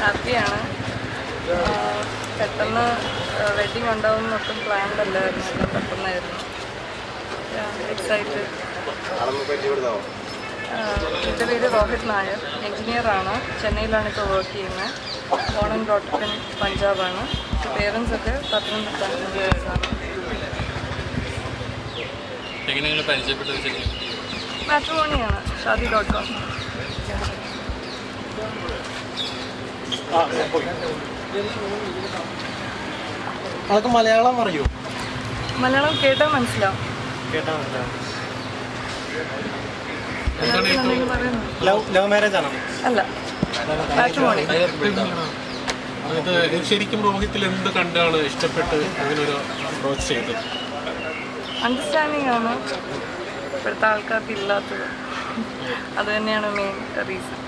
ഹാപ്പിയാണ്. പെട്ടെന്ന് വെഡിങ് ഉണ്ടാവും ഒട്ടും പ്ലാൻഡ് അല്ലായിരുന്നു. പെട്ടെന്നായിരുന്നു. എക്സൈറ്റഡ് എന്റെ പേര് രോഹിത് നായർ. എഞ്ചിനീയറാണ് ചെന്നൈയിലാണ് ഇപ്പോൾ വർക്ക് ചെയ്യുന്നത്. ബോൺ ആൻഡ് ഇൻ പഞ്ചാബാണ് പേരൻസ് ഒക്കെ പത്തനംതിട്ട ആണ് എങ്ങനെ നിങ്ങൾ പരിചയപ്പെട്ടത് മാട്രിമോണിയാണ് ഷാദി ഡോട്ട് കോം മലയാളം അറിയോ മലയാളം കേട്ടാൽ മനസ്സിലാവും. കേട്ടാ മനസ്സിലാവും. ലവ് മാരേജ് ആണോ? അല്ല മാട്രിമോണി ഇത് ശരിക്കും രോഹിത്തിൽ എന്ത് കണ്ടാണ് ഇഷ്ടപ്പെട്ട് അങ്ങനെ ഒരു അപ്രോച്ച് ചെയ്തത്? അണ്ടർസ്റ്റാൻഡിങ് ആണ്. ഇപ്പോഴത്തെ ആൾക്കാർക്ക് ഇല്ലാത്തത്. അത് തന്നെയാണ് മെയിൻ റീസൺ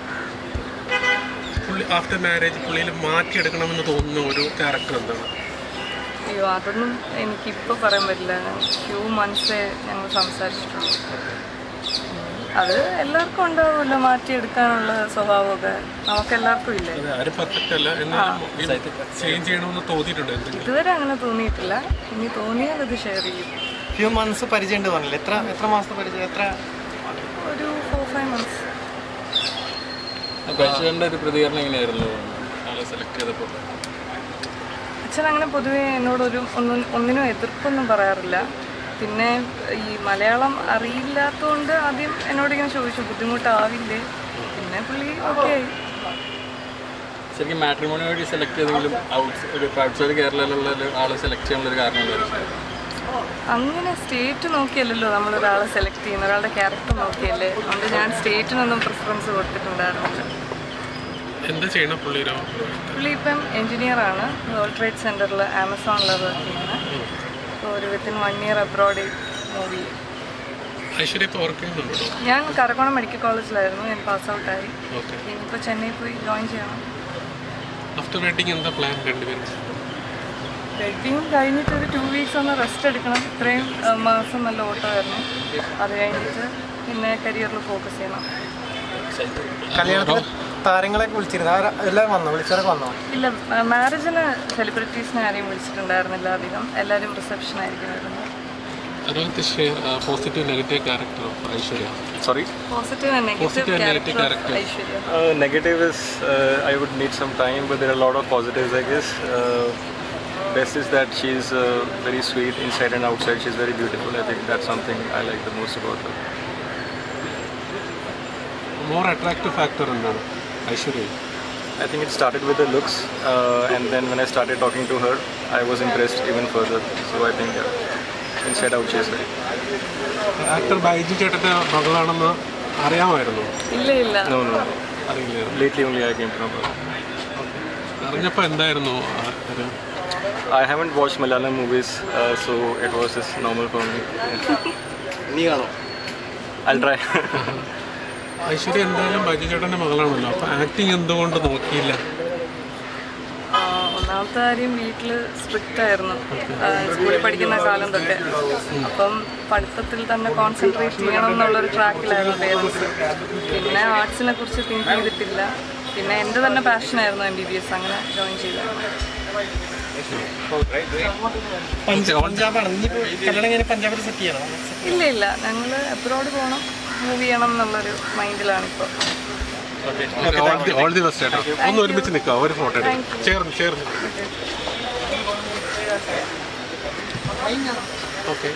ആഫ്റ്റർ മാരേജ് പുള്ളിയിൽ മാറ്റിയെടുക്കണമെന്ന് തോന്നുന്ന ഒരു ക്യാരക്ടർ എന്താണ്? അയ്യോ അതൊന്നും എനിക്കിപ്പോൾ പറയാൻ പറ്റില്ല. ഫ്യൂ മന്ത്സേ ഞങ്ങൾ സംസാരിച്ചിട്ടുള്ളൂ. അത് എല്ലാവർക്കും ഉണ്ടാവുമല്ലോ മാറ്റിയെടുക്കാനുള്ള സ്വഭാവമൊക്കെ. നമുക്കെല്ലാവർക്കും ഇല്ലേ? ഇതുവരെ അങ്ങനെ തോന്നിയിട്ടില്ല. ഇനി തോന്നിയാൽ അത് ഷെയർ ചെയ്യും. ഫ്യൂ മന്ത്സ് പരിചയം ഉണ്ട് പറഞ്ഞില്ല? എത്ര എത്ര മാസത്തെ പരിചയം? എത്ര? ഒരു ഫോർ ഫൈവ് മന്ത്സ് ഒരു പ്രതികരണം എങ്ങനെയായിരുന്നു? ആളെ സെലക്ട് ചെയ്തപ്പോൾ. അച്ഛൻ അങ്ങനെ പൊതുവേ എന്നോടൊരു ഒന്നും ഒന്നിനും എതിർപ്പൊന്നും പറയാറില്ല. പിന്നെ ഈ മലയാളം അറിയില്ലാത്തതുകൊണ്ട് ആദ്യം എന്നോട് ഇങ്ങനെ ചോദിച്ചു ബുദ്ധിമുട്ടാവില്ലേ? പിന്നെ പുള്ളി ഓക്കെ ആയി. ശരിക്കും മാട്രിമോണി വഴി സെലക്ട് ചെയ്തെങ്കിലും കേരളത്തിലുള്ള ഒരു ഒരു ആളെ സെലക്ട് ചെയ്യാനുള്ള ഒരു കാരണം എന്തായിരുന്നു അങ്ങനെ സ്റ്റേറ്റ് നോക്കിയല്ലല്ലോ നമ്മൾ ഒരാളെ സെലക്ട് ചെയ്യുന്ന ഒരാളുടെ ക്യാരക്ടർ നോക്കിയല്ലേ? അതുകൊണ്ട് ഞാൻ സ്റ്റേറ്റിനൊന്നും പ്രിഫറൻസ് കൊടുത്തിട്ടുണ്ടായിരുന്നില്ല. എന്താ ചെയ്യണം പുള്ളി പുള്ളി ഇപ്പം എഞ്ചിനീയറാണ് വേൾഡ് ട്രേഡ് സെന്ററിൽ ആമസോണിൽ വർക്ക് ചെയ്യുന്നത് അപ്പോൾ ഒരു within one year abroad movie ഞാൻ കറക്കോണം മെഡിക്കൽ കോളേജിലായിരുന്നു ഞാൻ പാസ് ഔട്ടായി ഇനിയിപ്പോൾ ചെന്നൈ പോയി ജോയിൻ ചെയ്യണം. ആഫ്റ്റർ വെഡിങ് എന്താ പ്ലാൻ രണ്ടുപേരും? വെഡിങ് കഴിഞ്ഞിട്ട് ഒരു ടു വീക്സ് ഒന്ന് റെസ്റ്റ് എടുക്കണം. ഇത്രയും മാസം നല്ല ഓട്ടമായിരുന്നു. അത് കഴിഞ്ഞിട്ട് പിന്നെ കരിയറിൽ ഫോക്കസ് ചെയ്യണം. കല്യാണത്തിന് താരങ്ങളെ വിളിച്ചിരുന്നു? എല്ലാവരും വന്നോ? വിളിച്ചവരൊക്കെ വന്നോ? ഇല്ല മാരേജിന് സെലിബ്രിറ്റീസിനെ ആരെയും വിളിച്ചിട്ടുണ്ടായിരുന്നില്ല അധികം. എല്ലാവരും റിസപ്ഷൻ ആയിരിക്കും വരുന്നത്. അതിനകത്ത് share positive negative character of Aishwarya. Sorry? Positive and Positive negative and negative character character. Aishwarya. Uh, negative is uh, I would need some time, but there are a lot of positives, I guess. Uh, best is that she's uh, very sweet inside and outside. She's very beautiful. I think that's something I like the most about her. More attractive factor in her, Aishwarya. I think it started with the looks, uh, and then when I started talking to her, I was impressed even further. So I think uh, inside out, she's very. Actor Baiju ചേട്ടന്റെ മകളാണെന്ന് അറിയാമായിരുന്നു ഇല്ല ഇല്ല No, no, Lately only I came to know her. അറിഞ്ഞപ്പോൾ എന്തായിരുന്നു ആ ഒരു I haven't watched Malayalam movies, uh, so it was just normal for me. നീ കാണോ I'll try. ഐശ്വര്യ എന്തായാലും ബൈജു ചേട്ടന്റെ മകളാണല്ലോ അപ്പോൾ ആക്ടിങ് എന്തുകൊണ്ട് നോക്കിയില്ല? ആ, ഒന്നാമത്തെ കാര്യം വീട്ടിൽ സ്ട്രിക്റ്റ് ആയിരുന്നു. ആ, സ്കൂളിൽ പഠിക്കുന്ന കാലം തൊട്ട്. അപ്പം പഠിത്തത്തിൽ തന്നെ കോൺസെൻട്രേറ്റ് ചെയ്യണം എന്നുള്ളൊരു ട്രാക്കിലായിരുന്നു പേരൻസ് പിന്നെ ആർട്സിനെ കുറിച്ച് തിങ്ക് ചെയ്തിട്ടില്ല. പിന്നെ എന്റെ തന്നെ പാഷനായിരുന്നു എം ബി ബി എസ് അങ്ങനെ ജോയിൻ ചെയ്തത്. ഇല്ല ഇല്ല. ഞങ്ങൾ എബ്രോഡ് പോകണം മൂവ് ചെയ്യണം എന്നുള്ളൊരു മൈൻഡിലാണിപ്പോൾ ഓൾ ദി ബെസ്റ്റ് ചേട്ടാ. ഒന്ന് ഒരുമിച്ച് നിൽക്കാം ഒരു ഫോട്ടോ എടുക്കാം. ചേർന്ന് ചേർന്ന് ഓക്കെ